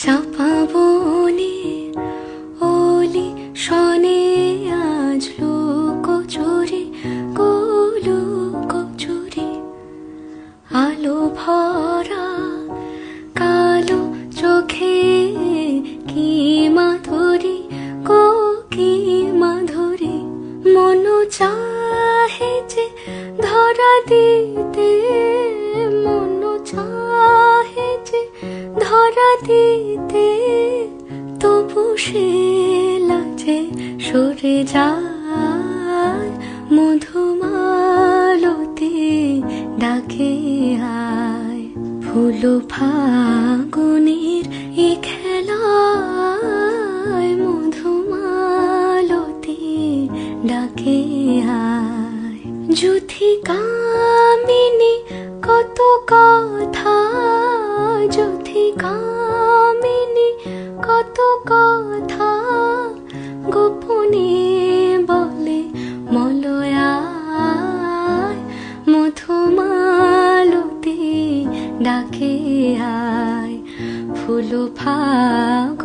চাপা বনে ওলি শনে আজ লোক চুরি গোলুক চুরি। আলো ভরা, কালো চোখে কি মাধুরী, গো কি মাধুরী। মন চাহে যে ধরা দিতে ধরা দিতে তবু সে লাজে সরে যায়। মধুমালতি ডাকে আয়। ফুল ফাগুনের এ খেলায় মধুমালতি ডাকে আয়। যুথি কামিনী কত যুথি কামিনী কত কথা গোপনে বলে মলয়ায় মধুমালতি ডাকে আয় ফুল ফাগুনের